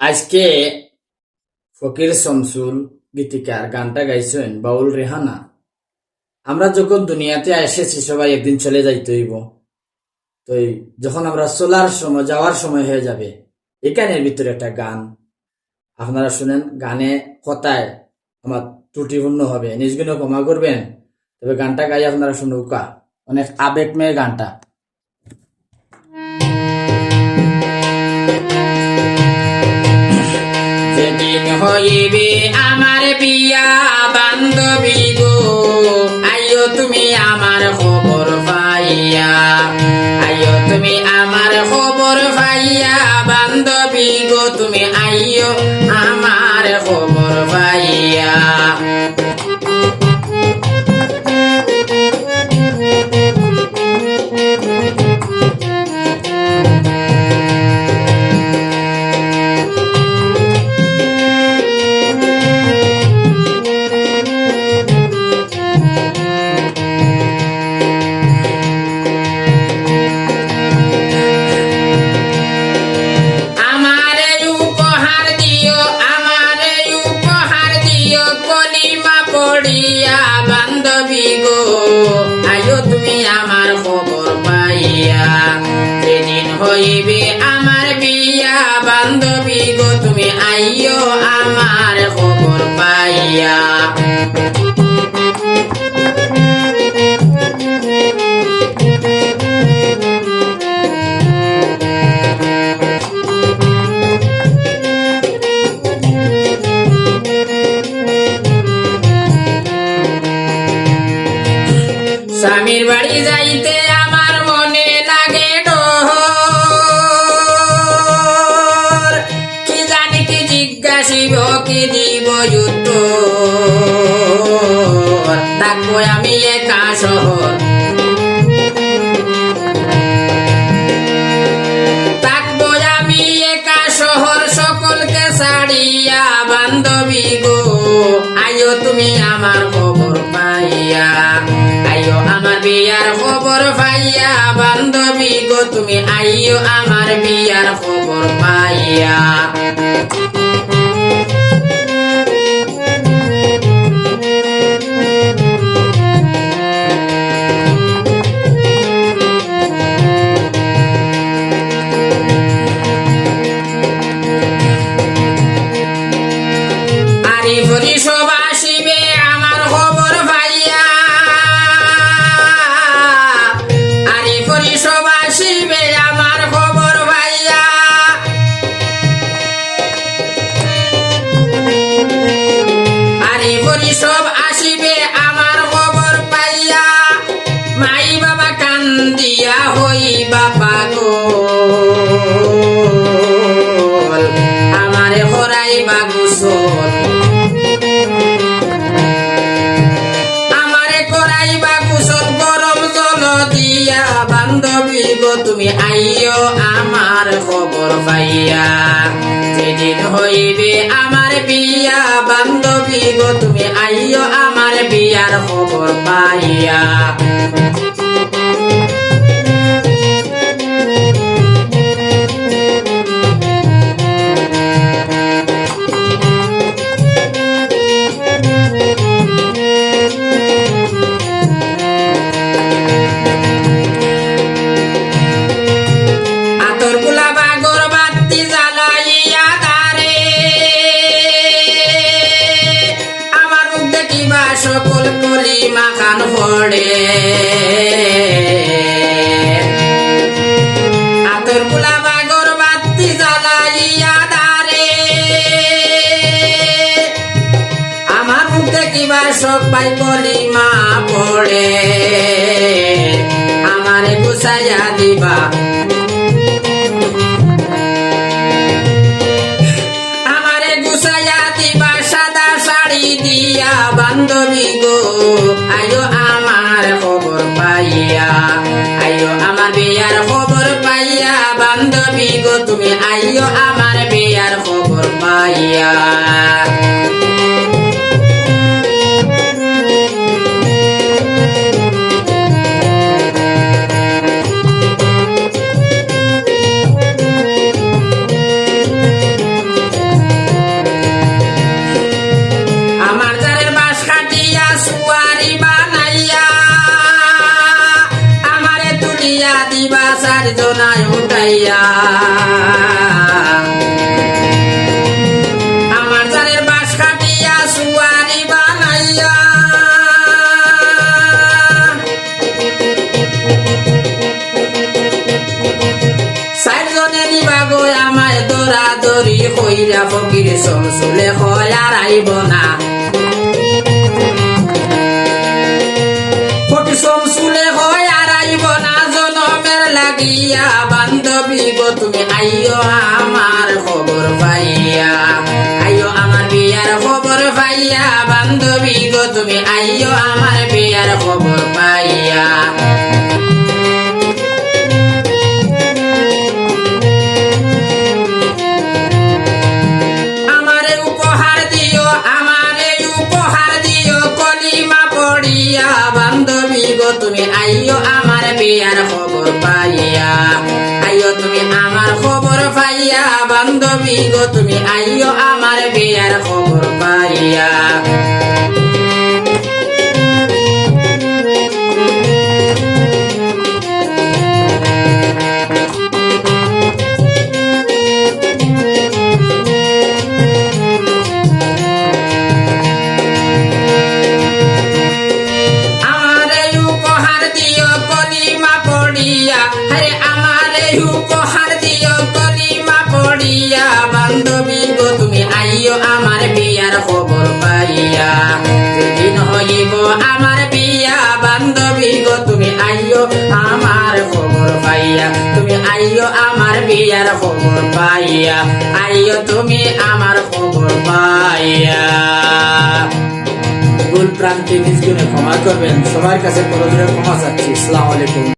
আজকে ফকির শমসুল গীতিকার গানটা গাইছেন বাউল রেহানা। আমরা যখন দুনিয়াতে এসেছি, সবাই একদিন চলে যাইতে হইব। তো যখন আমরা চলার সময়, যাওয়ার সময় হয়ে যাবে, এই গানের ভিতরে একটা গান। আপনারা শুনেন, গানে কথায় আমার ত্রুটিপূর্ণ হবে নিজগুলো ক্ষমা করবেন। তবে গানটা গাই আপনারা শুনুকা অনেক আবেগময় গানটা। হইবে আমার বিয়া বান্ধবী গো। আইও তুমি আমার খবর পাইয়া আইও তুমি আমার খবর পাইয়া বান্ধবী গো। তুমি আইও আমার খবর পাইয়া। পড়িয়া বান্ধবী গো। আয়ো তুমি আমার খবর পাইয়া, যেদিন হইবে আমার বিয়া, বান্ধবী গো, তুমি আইও আমার খবর পাইয়া। স্বামীর বাড়ি যাইতে আমার মনে লাগে কি জানি কি জিজ্ঞাসিব, কি দিব যুদ্ধ থাকব আমি একা শহর। আমার বিয়ার খবর পাইয়া পাইয়া যেদিন হইবে আমার বিয়া বান্ধবী গো তুমি আইও আমার বিয়ার খবর পাইয়া। সবাই কলি মা পড়ে। আমারে গুছাইয়া দিবা। আমারে গুছাইয়া দিবা, সাদা শাড়ি দিয়া বান্ধবী গো। আয়ো আমার খবর পাইয়া আয়ো আমার বিয়ার খবর পাইয়া, বান্ধবী গো, তুমি আইও আমার বিয়ার খবর পাইয়া। দিয়া দিবা সার জনায় উঠাইয়া। আমার দিবা গো আমায় দৌড়া দৌড়ি কইরা ফকির সমসুলে হয় আর না। লাগিয়া বান্ধবী গো, তুমি আইও আমার খবর পাইয়া। আইও আমার বিয়ার খবর পাইয়া, বান্ধবী গো, তুমি আইও আমার বিয়ার খবর পাইয়া। আমার খবর পাইয়া। আইও তুমি আমার খবর পাইয়া, বান্ধবী গো, তুমি আইও আমার বিয়ার খবর পাইয়া। আইও আমার বিয়ার খবর পাইয়া আইও তুমি আমার খবর পাইয়া। ভুল প্রান্তে নিজ গুণে ক্ষমা করবেন, সবার কাছে করজোরে ক্ষমা চাচ্ছি। ইসলাম আলাইকুম।